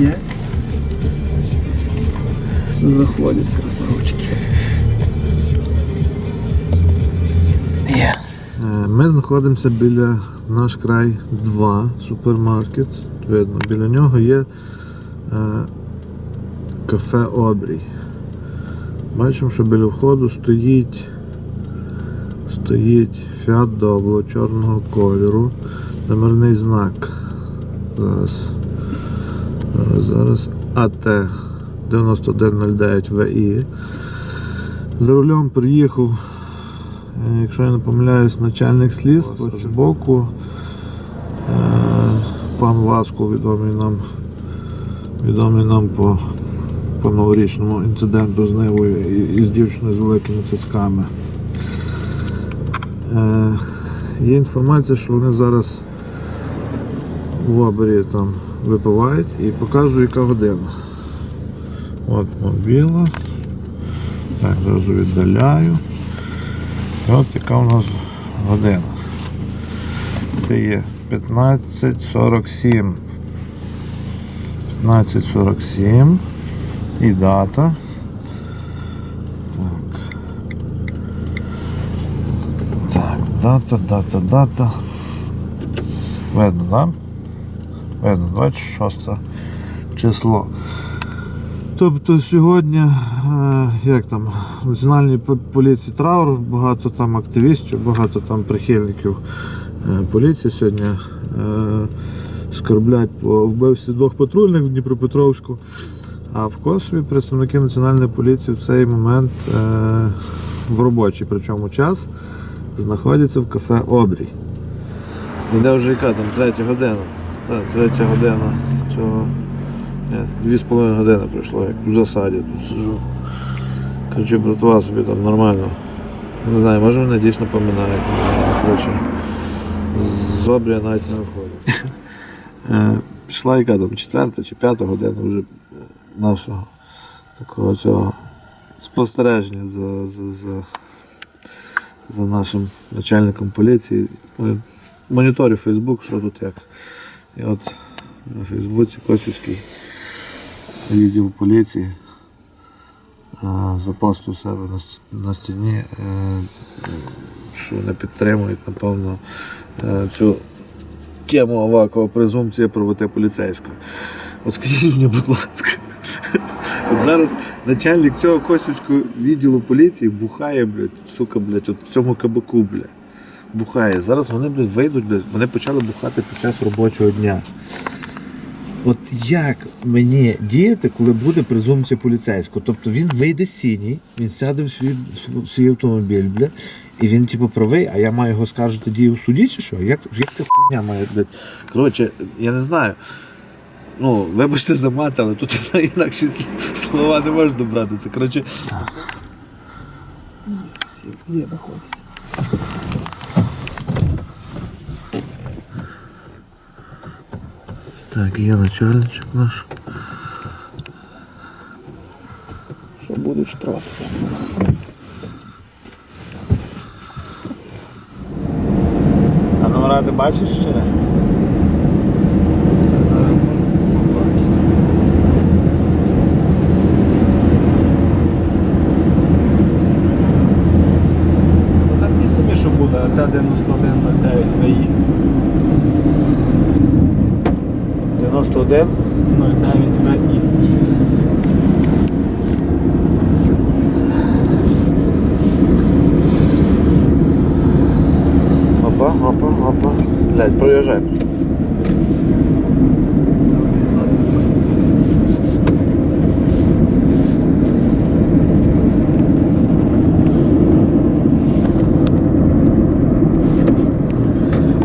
Є. Заходять красавчики. Є. Е, Ми знаходимося біля наш край 2 супермаркет. Видно, біля нього є е, кафе Обрій. Бачимо, що біля входу стоїть стоїть Fiat Doblo чорного кольору. Номерний знак. Зараз. Зараз. АТ 9109 ВІ. За рулем приїхав Е, Якщо я не помиляюсь, начальник слідства з боку. е, Пан Васко відомий нам, відомий нам по, по новорічному інциденту з Нивою і, і з дівчиною з великими цицьками. Е, Є інформація, що вони зараз в обері там випивають і показую, яка година. От мобіла. Так, зразу віддаляю. І от яка у нас година. Це є 15.47. 15.47 і дата. Так. Так, дата, дата, дата. Видно, да? Видно, 26 число. Тобто сьогодні, е, як там, в національній поліції траур, багато там активістів, багато там прихильників е, поліції сьогодні е, скорблять по вбивстві двох патрульних в Дніпропетровську. А в Косові представники національної поліції в цей момент в робочий причому час знаходяться в кафе Обрій. Іде вже яка там третя година. Третя година цього. Дві з половиною години пройшло, як в засаді тут сижу. Коротше, братва собі там нормально. Не знаю, може вони дійсно поминають. з обрія навіть не виходить. Е, Пішла яка там четверта чи п'ята година вже е, нашого такого цього спостереження за, за, за, за нашим начальником поліції. Е, Моніторю Фейсбук, що тут як. І от на Фейсбуці Косівський відділ поліції запостив себе на, стіні, е, що не підтримують, напевно, е, цю тему Авакова презумпція правоти поліцейської. От скажіть мені, будь ласка, от зараз начальник цього Косівського відділу поліції бухає, блядь, сука, блядь, от в цьому кабаку, блядь. Бухає. Зараз вони, вийдуть, вони почали бухати під час робочого дня. От як мені діяти, коли буде презумпція поліцейського? Тобто він вийде синій, він сяде в свій, в свій автомобіль, бля, і він типу правий, а я маю його скаржити дію в суді чи що? Як, як ця хуйня має, блядь? Коротше, я не знаю. Ну, вибачте за мат, але тут інакші слова не можна добрати. Це коротше. Виходить. Так, є начальничок наш. Що буде штраф? А номера ти бачиш чи не? Ну так ті самі, що буде Т-9109 ВІ. 91. 09 Опа, опа, опа. Блять, проїжджай.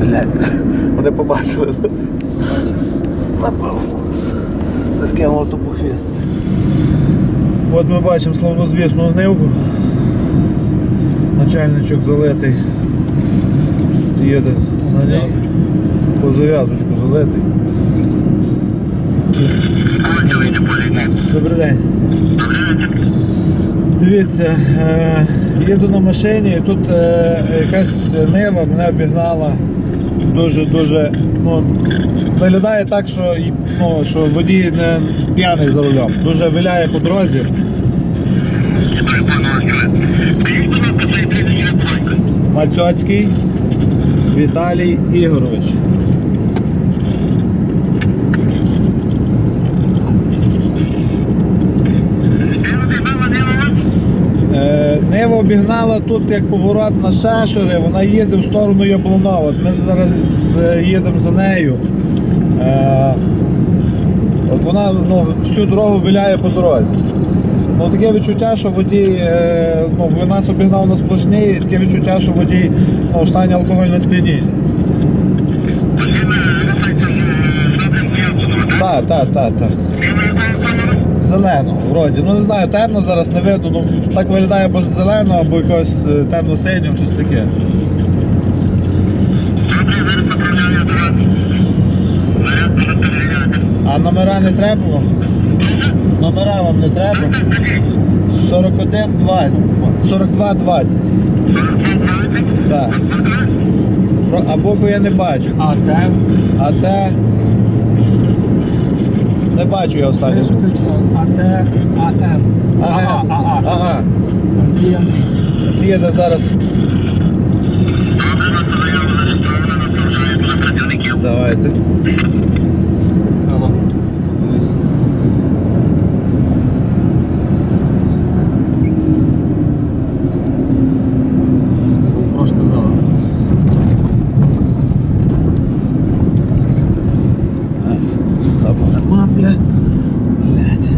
Блять, вони побачили нас. Напевно. Не скинуло тупо хвіст. От ми бачимо славнозвісну гнивку. Начальничок залитий. Їде на зав'язочку. По зав'язочку залитий. Добрий день. Дивіться, е, їду на машині, і тут е, якась нива мене обігнала дуже-дуже ну, виглядає так, що, ну, що водій не п'яний за рулем. Дуже виляє по дорозі. Мацьоцький Віталій Ігорович. Е, Нива обігнала тут як поворот на Шешори, вона їде в сторону Яблунова. Ми зараз їдемо за нею. Е, От вона ну, всю дорогу виляє по дорозі. Ну, таке відчуття, що водій е, ну, нас обігнав на сплошній, і таке відчуття, що водій ну, в стані алкогольного сп'яніння. Так, так, так, так. Зелено, вроді. Ну не знаю, темно зараз не видно. Ну так виглядає або зелено, або якось е, темно-синього, щось таке. А номера не треба вам? Номера вам не треба? 41 20. 42 20. Так. Про- А букву я не бачу. А те, А те. Не бачу я останнє. пишеться АТ, АМ. Ага, АА. ага. Андрій Андрій. Їде зараз. Давайте. Алло. Трошки зала. Стоп, нема, блядь. Блядь.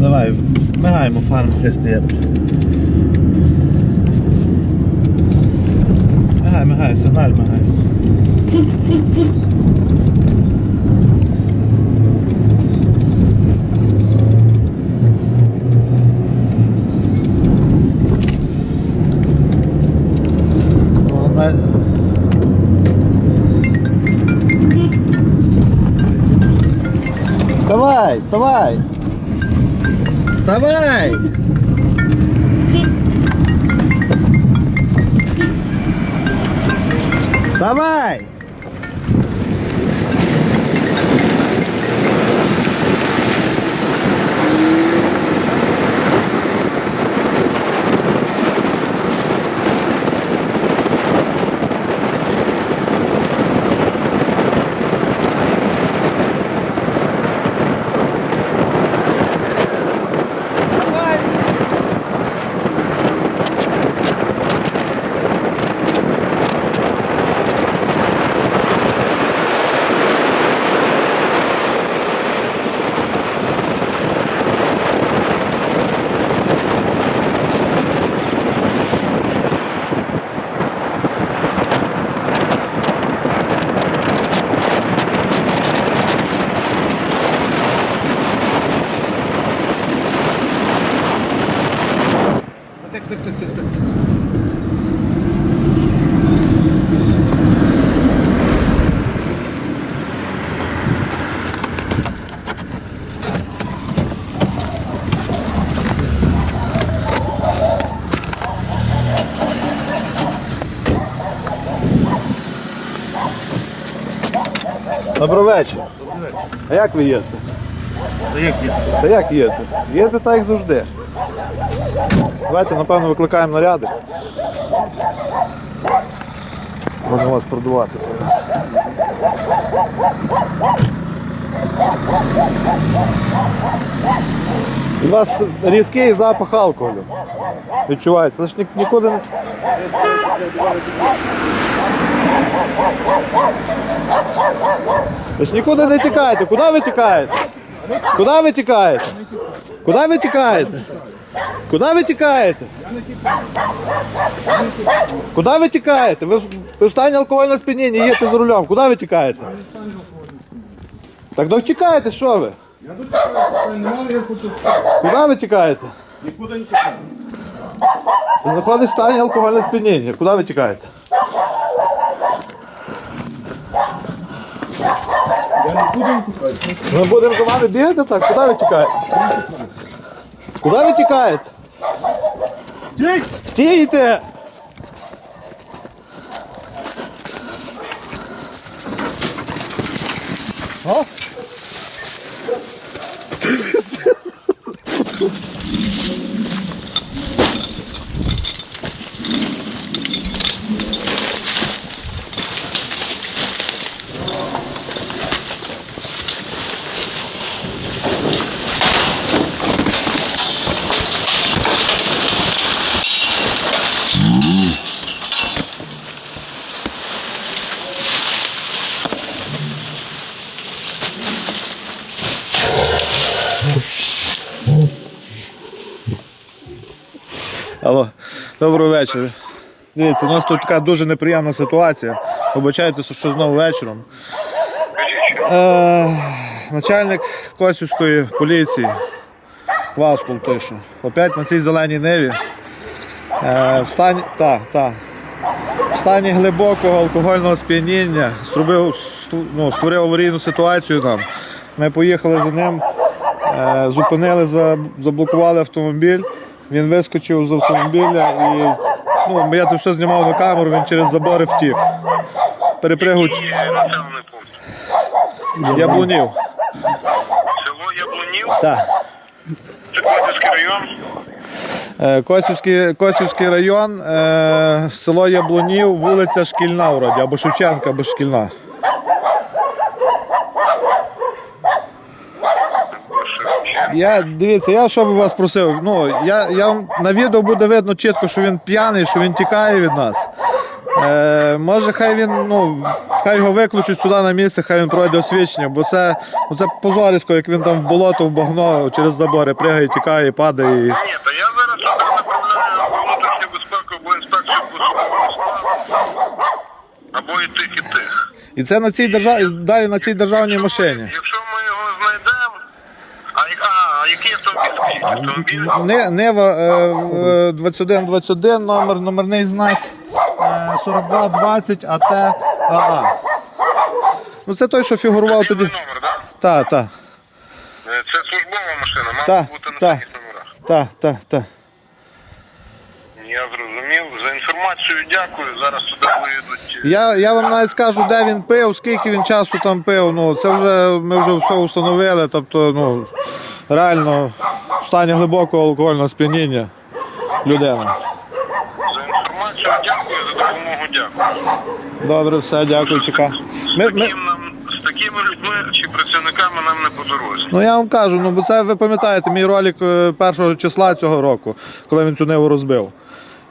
Давай, мигаємо фарм тести. Мигай, мигай, сигналь мигай. О, на- Вставай, вставай! Вставай! Вставай! Вставай! Добрий вечір. А як ви їдете? Та як є? Та як їдете? Їдете так, як завжди. Давайте, напевно, викликаємо наряди. Будемо вас продувати зараз. У вас різкий запах алкоголю. Відчувається. Це ж ні- нікуди не. Ви ж нікуди не тікаєте. Куди ви тікаєте? Куди ви тікаєте? Куди ви тікаєте? Куди ви тікаєте? Куди ви тікаєте? Ви в- стані алкогольного сп'яніння їдете за рулем. Куди ви тікаєте? Так тікаєте, що ви? Я хочу. Куди ви тікаєте? Нікуди не тікаю. Ви знаходитесь в стані алкогольного сп'яніння. Куди ви тікаєте? Я нікуди не тікаю. Ми будемо за вами бігати так? Куди ви тікаєте? Куди ви тікаєте? Стійте! Алло, доброго вечора. Дивіться, у нас тут така дуже неприємна ситуація. Вибачайте, що знову вечором. Е, начальник Косівської поліції Васкул пише. Опять на цій зеленій ниві. Е, в стані, та, та, в стані глибокого алкогольного сп'яніння зробив, ну, створив аварійну ситуацію нам. Ми поїхали за ним, е, зупинили, заблокували автомобіль. Він вискочив з автомобіля і ну, я це все знімав на камеру, він через забори втік. Перепригуть населений пункт. яблунів. Село Яблунів, Так. це Косівський район. Е, Косівський, Косівський район, е, село Яблунів, вулиця Шкільна вроді, або Шевченка, або Шкільна. Я дивіться, я що би вас просив. Ну, я, я вам- на відео буде видно чітко, що він п'яний, що він тікає від нас. Е, може, хай він, ну, хай його викличуть сюди на місце, хай він пройде освідчення, бо це, ну, це позорисько, як він там в болото, в багно через забори пригає, тікає, падає. І... Ні, та я зараз направляю внутрішню безпеку, або інспекцію складу, або і тих, і тих. І це на цій державі, далі на цій державній машині. Якщо ми його знайдемо, а, а, а який автомобіль, скажіть, автомобіль? Не, Нева е, е, 2121, номер, номерний знак е, 4220 АТ АА. Ну це той, що фігурував тоді. Номер, так? Так, так, Це службова машина, має бути на таких номерах. так, так, так. Я зрозумів. За інформацію дякую. Зараз сюди виїдуть. Я, я вам навіть скажу, де він пив, скільки він часу там пив. Ну, це вже ми вже все встановили. Тобто, ну, реально в стані глибокого алкогольного сп'яніння людина. За інформацію дякую, за допомогу дякую. Добре, все, дякую, чекаю. Ми, ми, Таким нам, з такими людьми чи працівниками нам не по дорозі. Ну я вам кажу, ну бо це ви пам'ятаєте мій ролик е, першого числа цього року, коли він цю ниву розбив.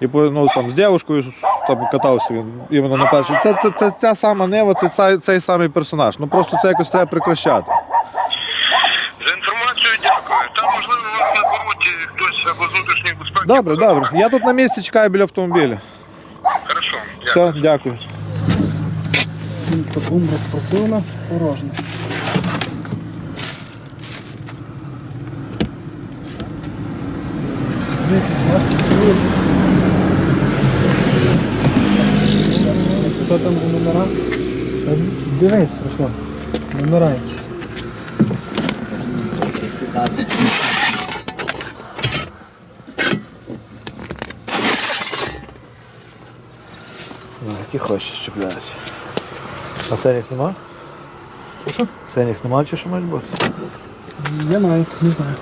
І по- ну, там, з дівчинкою там катався він іменно на першій. Це, це, це ця сама нива, це цей, цей самий персонаж. Ну просто це якось треба прекращати. За інформацію дякую. Там, можливо, Добре, добре. Я тут на місці чекаю біля автомобіля. Хорошо. Дякую. Все, дякую. Умбра спортивна, порожня. Якісь маски строїтесь. Хто там за номера? Та Дивись, Руслан. Номера якісь. Які хочеш чіпляти. А синіх нема? Що? Синіх нема чи що мають бути? Я маю, не знаю.